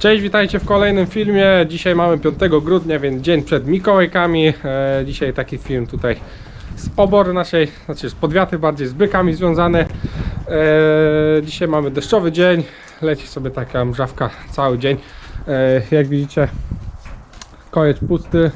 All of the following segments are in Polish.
Cześć, witajcie w kolejnym filmie. Dzisiaj mamy 5 grudnia, więc dzień przed Mikołajkami. E, dzisiaj taki film tutaj z obory naszej, znaczy z podwiaty bardziej z bykami związane. E, dzisiaj mamy deszczowy dzień, leci sobie taka mrzawka cały dzień. E, jak widzicie, kojec pusty,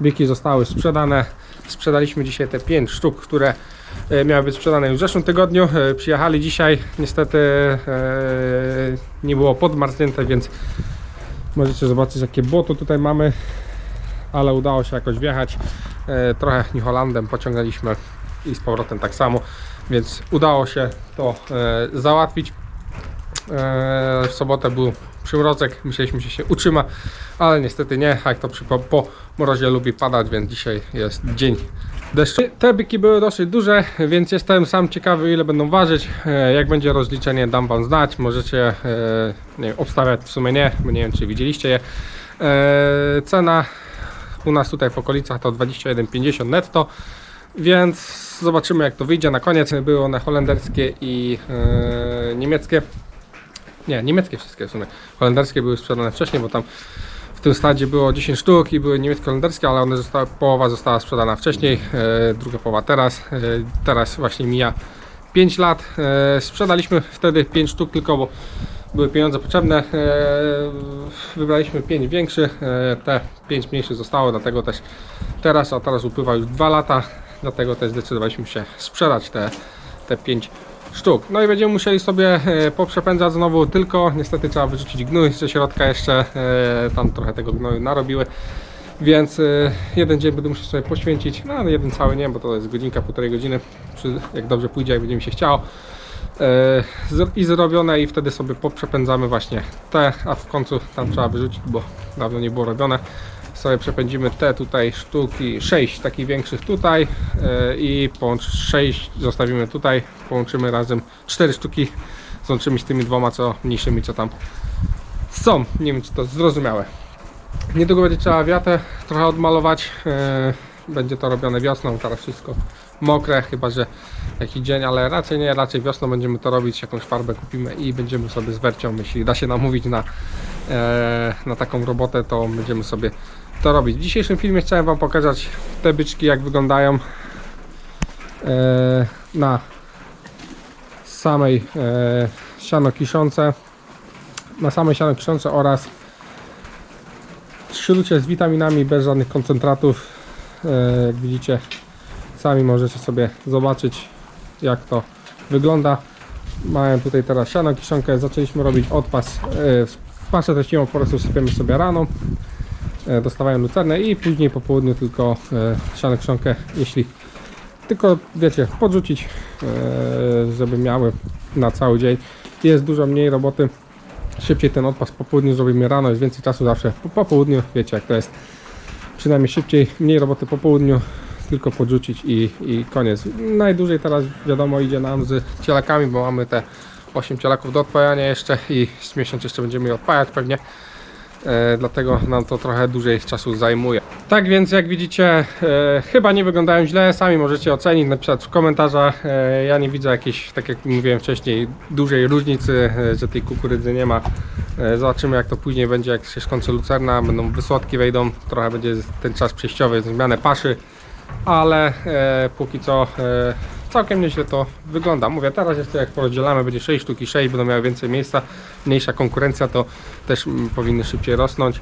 byki zostały sprzedane. Sprzedaliśmy dzisiaj te 5 sztuk, które miały być sprzedane już w zeszłym tygodniu. E, Przyjechali dzisiaj, niestety e, nie było podmarznięte, więc możecie zobaczyć jakie błoto tutaj mamy, ale udało się jakoś wjechać. E, Trochę New Hollandem pociągnęliśmy i z powrotem tak samo, więc udało się to e, załatwić. E, W sobotę był przymrozek, myśleliśmy, że się utrzyma, ale niestety nie, jak to przy, po, po mrozie lubi padać, więc dzisiaj jest dzień deszczu. Te byki były dosyć duże, więc jestem sam ciekawy ile będą ważyć. E, Jak będzie rozliczenie dam wam znać, możecie e, nie obstawiać, w sumie nie, bo nie wiem czy widzieliście je. E, Cena u nas tutaj w okolicach to 21,50 netto. Więc zobaczymy jak to wyjdzie na koniec. Były one holenderskie i niemieckie. Nie, niemieckie wszystkie w sumie. Holenderskie były sprzedane wcześniej, bo tam w tym stadzie było 10 sztuk i były niemieckie holenderskie, ale one zostały, połowa została sprzedana wcześniej, e, druga połowa teraz. E, teraz właśnie mija 5 lat. E, sprzedaliśmy wtedy 5 sztuk tylko, bo były pieniądze potrzebne. E, wybraliśmy 5 większych, e, te 5 mniejszych zostało, dlatego też teraz, a teraz upływa już 2 lata, dlatego też zdecydowaliśmy się sprzedać te, te 5 sztuk. No i będziemy musieli sobie e, poprzepędzać znowu, tylko niestety trzeba wyrzucić gnój ze środka jeszcze, e, tam trochę tego gnoju narobiły. Więc e, jeden dzień będę musiał sobie poświęcić, no ale jeden cały nie, bo to jest godzinka, półtorej godziny, jak dobrze pójdzie, jak będzie mi się chciało. I zrobione i wtedy sobie poprzepędzamy właśnie te, a w końcu tam trzeba wyrzucić, bo dawno nie było robione. Sobie przepędzimy te tutaj sztuki, 6 takich większych tutaj e, i połącz 6 zostawimy tutaj, połączymy razem 4 sztuki, złączymy z tymi dwoma co mniejszymi co tam są. Nie wiem czy to zrozumiałe. Niedługo będzie trzeba wiatę trochę odmalować. e, Będzie to robione wiosną, teraz wszystko mokre, chyba że jakiś dzień, ale raczej nie, raczej wiosną będziemy to robić, jakąś farbę kupimy i będziemy sobie z wercią, jeśli da się namówić na, e, na taką robotę, to będziemy sobie to robić. W dzisiejszym filmie chciałem Wam pokazać te byczki, jak wyglądają e, na samej e, siano kiszące, na samej siano kiszące oraz śrucie z witaminami, bez żadnych koncentratów. E, jak widzicie, sami możecie sobie zobaczyć, jak to wygląda. Mają tutaj teraz siano kiszonkę, zaczęliśmy robić odpas. Paszę treściwą po prostu sypiemy sobie rano. E, dostawają lucernę i później po południu tylko e, siano kiszonkę, jeśli tylko wiecie, podrzucić, e, żeby miały na cały dzień. Jest dużo mniej roboty szybciej ten odpas po południu zrobimy rano, jest więcej czasu zawsze po, po południu, wiecie jak to jest. Przynajmniej szybciej, mniej roboty po południu, tylko podrzucić i, i koniec. Najdłużej teraz wiadomo idzie nam z cielakami, bo mamy te 8 cielaków do odpajania jeszcze i z miesiąc jeszcze będziemy je odpajać pewnie. E, dlatego nam to trochę dłużej czasu zajmuje. Tak więc jak widzicie, e, chyba nie wyglądają źle, sami możecie ocenić, napisać w komentarzach. E, ja nie widzę jakiejś, tak jak mówiłem wcześniej, dużej różnicy, że tej kukurydzy nie ma. Zobaczymy jak to później będzie, jak się skończy lucerna, będą wysłodki wejdą, trochę będzie ten czas przejściowy, zmianę paszy, ale póki co całkiem nieźle to wygląda. Mówię, teraz jeszcze jak porozdzielamy, będzie 6 sztuki, 6 będą miały więcej miejsca, mniejsza konkurencja, to też mm, powinny szybciej rosnąć.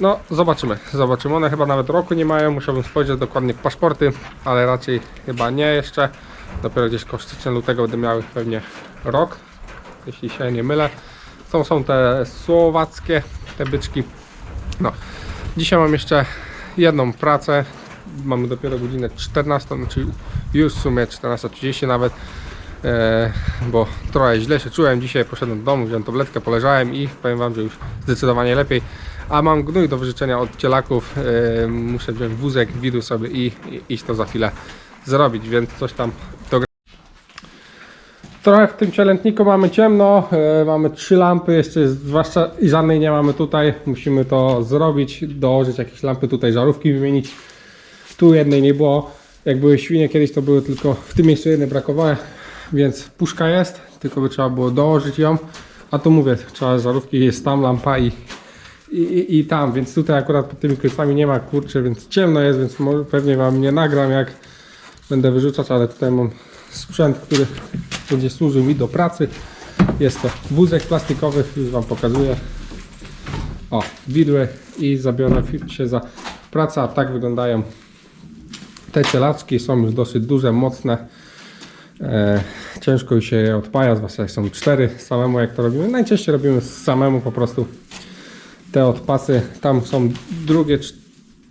No, zobaczymy, zobaczymy. One chyba nawet roku nie mają, musiałbym spojrzeć dokładnie w paszporty, ale raczej chyba nie jeszcze. Dopiero gdzieś koło stycznia, lutego będą miały pewnie rok, jeśli się nie mylę. Są, są te słowackie, te byczki. No, dzisiaj mam jeszcze jedną pracę. Mamy dopiero godzinę 14, znaczy już w sumie 14.30 nawet. E, bo trochę źle się czułem. Dzisiaj poszedłem do domu, wziąłem tabletkę, poleżałem i powiem Wam, że już zdecydowanie lepiej. A mam gnój do wyżyczenia od cielaków. E, muszę wziąć wózek, widu sobie i, i iść to za chwilę zrobić, więc coś tam do Trochę w tym cielętniku mamy ciemno, e, mamy trzy lampy, jeszcze zwłaszcza i żadnej nie mamy tutaj. Musimy to zrobić, dołożyć jakieś lampy tutaj, żarówki wymienić. Tu jednej nie było. Jak były świnie kiedyś, to były tylko w tym miejscu jednej brakowało, więc puszka jest, tylko by trzeba było dołożyć ją, A tu mówię, trzeba żarówki, jest tam lampa i, i, i, tam, więc tutaj akurat pod tymi końcami nie ma kurczę, więc ciemno jest, więc może, pewnie wam nie nagram jak będę wyrzucać, ale tutaj mam sprzęt, który będzie służył mi do pracy. Jest to wózek plastikowy, już wam pokazuję. O, widły i zabiorę się za pracę, a tak wyglądają te cielaczki, są już dosyć duże, mocne. E, ciężko się je odpaja, zwłaszcza jak są cztery samemu jak to robimy. Najczęściej robimy samemu po prostu te odpasy. Tam są drugie, cz-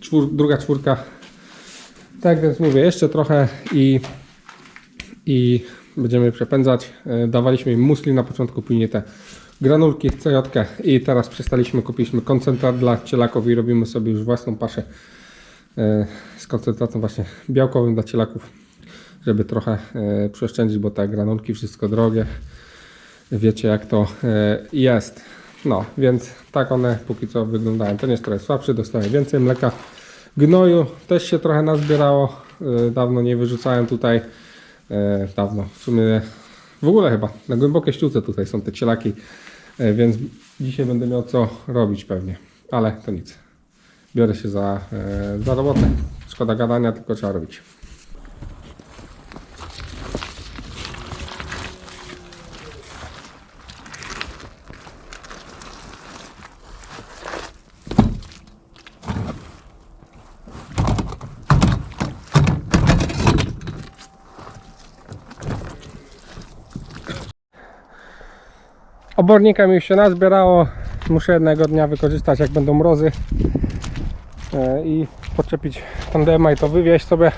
czwór, druga czwórka. Tak więc mówię, jeszcze trochę i, i będziemy przepędzać. E, Dawaliśmy im musli na początku, później te granulki, CJ i teraz przestaliśmy, kupiliśmy koncentrat dla cielaków i robimy sobie już własną paszę z koncentratem właśnie białkowym dla cielaków, żeby trochę e, przeoszczędzić, bo te granulki wszystko drogie. Wiecie jak to e, jest. No, więc tak one póki co wyglądają. Ten jest trochę słabszy, dostaje więcej mleka. Gnoju też się trochę nazbierało. E, Dawno nie wyrzucałem tutaj. E, Dawno, w sumie w ogóle chyba na głębokie ściółce tutaj są te cielaki, e, więc dzisiaj będę miał co robić pewnie. Ale to nic. Biorę się za, e, za robotę. Szkoda gadania, tylko trzeba robić. Obornika mi już się nazbierało. Muszę jednego dnia wykorzystać, jak będą mrozy i podczepić tandema i to wywieźć sobie.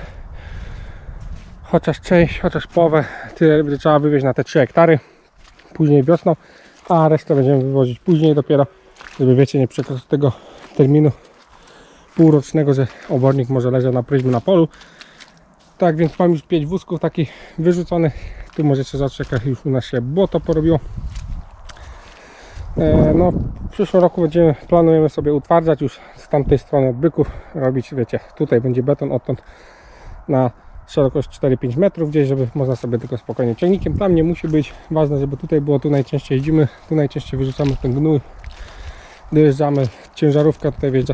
Chociaż część, chociaż połowę tyle będzie trzeba wywieźć na te 3 hektary. Później wiosną, a resztę będziemy wywozić później dopiero, żeby wiecie, nie przekroczyć tego terminu półrocznego, że obornik może leżeć na pryzmie na polu. Tak więc mam już 5 wózków takich wyrzuconych. Tu możecie zobaczyć, jak już u nas się błoto porobiło. E, No, w przyszłym roku będziemy, planujemy sobie utwardzać już z tamtej strony od byków, robić, wiecie, tutaj będzie beton odtąd na szerokość 4-5 metrów gdzieś, żeby można sobie tylko spokojnie ciągnikiem, tam nie musi być, ważne, żeby tutaj było, tu najczęściej jeździmy, tu najczęściej wyrzucamy ten gnój, dojeżdżamy, ciężarówka tutaj wjeżdża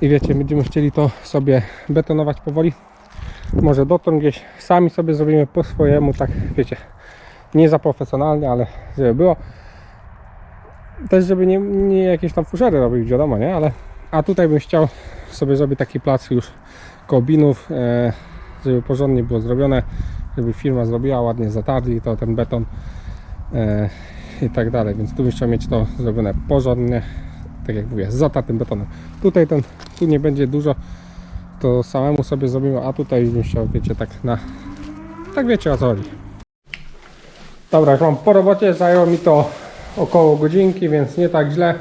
i wiecie, będziemy chcieli to sobie betonować powoli, może dotąd gdzieś sami sobie zrobimy po swojemu, tak wiecie, nie za profesjonalnie, ale żeby było też żeby nie, nie jakieś tam fuszery robić, wiadomo, nie? Ale, a tutaj bym chciał sobie zrobić taki plac już kobinów, e, żeby porządnie było zrobione, żeby firma zrobiła, ładnie zatarli to ten beton e, i tak dalej, więc tu bym chciał mieć to zrobione porządnie, tak jak mówię, z zatartym betonem. Tutaj ten, tu nie będzie dużo, to samemu sobie zrobimy, a tutaj bym chciał, wiecie, tak na, tak wiecie o co chodzi. Dobra, już mam po robocie, zajęło mi to około godzinki, więc nie tak źle.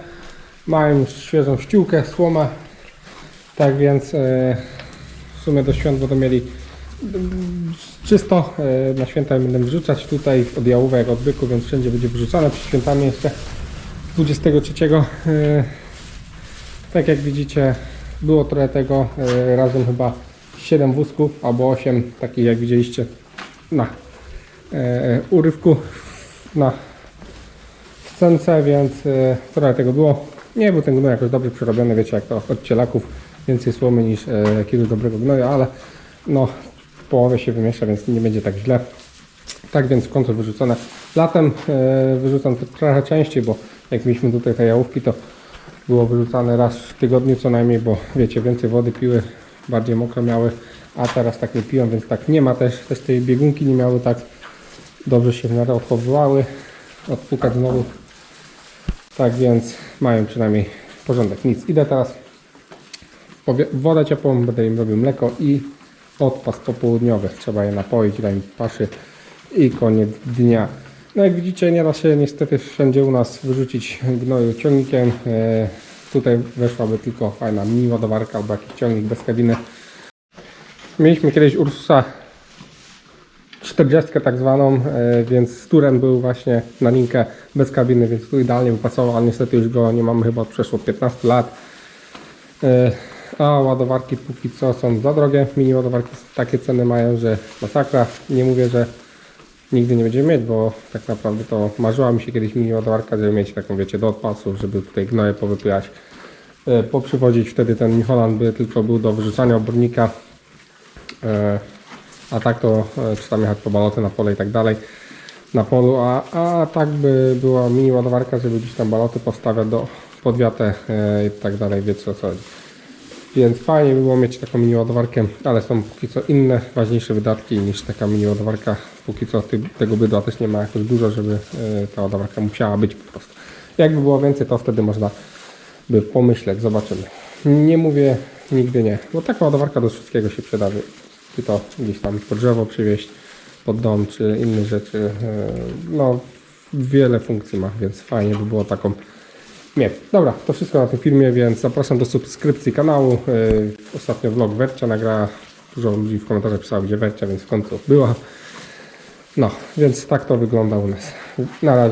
Mają już świeżą ściółkę, słomę. Tak więc e, w sumie do świąt będą mieli mm, czysto. E, na święta będę wrzucać tutaj od jałówek, od byku, więc wszędzie będzie wrzucane. Przed świętami jeszcze 23. E, tak jak widzicie, było trochę tego. E, razem chyba 7 wózków albo 8, takich jak widzieliście na e, urywku na scence, więc e, trochę tego było. Nie był ten gnój jakoś dobrze przerobiony, wiecie jak to od cielaków, więcej słomy niż e, jakiegoś dobrego gnoju, ale no w połowie się wymiesza, więc nie będzie tak źle. Tak więc w końcu wyrzucone. Latem e, wyrzucam to trochę częściej, bo jak mieliśmy tutaj te jałówki, to było wyrzucane raz w tygodniu co najmniej, bo wiecie, więcej wody piły, bardziej mokro miały, a teraz tak nie piją, więc tak nie ma też, też tej biegunki nie miały tak dobrze się w miarę odchowywały, odpukać znowu. Tak więc mają przynajmniej porządek. Nic, idę teraz wodę ciepłą, będę im robił mleko i odpas popołudniowy. Trzeba je napoić, dać im paszy i koniec dnia. No jak widzicie, nie da się niestety wszędzie u nas wyrzucić gnoju ciągnikiem. E, tutaj weszłaby tylko fajna mini ładowarka albo jakiś ciągnik bez kabiny. Mieliśmy kiedyś Ursusa 40 tak zwaną, e, więc z turem był właśnie na linkę bez kabiny, więc tu idealnie by pasował, ale niestety już go nie mamy chyba od przeszło 15 lat. E, A ładowarki póki co są za drogie. Mini ładowarki takie ceny mają, że masakra. Nie mówię, że nigdy nie będziemy mieć, bo tak naprawdę to marzyła mi się kiedyś mini ładowarka, żeby mieć taką, wiecie, do odpasów, żeby tutaj gnoje powypyjać, e, poprzywodzić. Wtedy ten Holland by tylko był do wyrzucania obornika, a tak to e, czy tam jechać po baloty na pole i tak dalej na polu, a, a tak by była mini ładowarka, żeby gdzieś tam baloty postawiać do podwiatę e, i tak dalej, wiecie o co chodzi. Więc fajnie by było mieć taką mini ładowarkę, ale są póki co inne, ważniejsze wydatki niż taka mini ładowarka. Póki co tego bydła też nie ma jakoś dużo, żeby e, ta ładowarka musiała być po prostu. Jakby było więcej, to wtedy można by pomyśleć, zobaczymy. Nie mówię nigdy nie, bo taka ładowarka do wszystkiego się przyda. Czy to gdzieś tam po drzewo przywieźć, pod dom, czy inne rzeczy. e, No, wiele funkcji ma, więc fajnie by było taką nie, dobra, to wszystko na tym filmie, więc zapraszam do subskrypcji kanału. Yy, Ostatnio vlog Wercia nagrała. Dużo ludzi w komentarzach pisało, gdzie Wercia, więc w końcu była. No, więc tak to wygląda u nas. Na razie.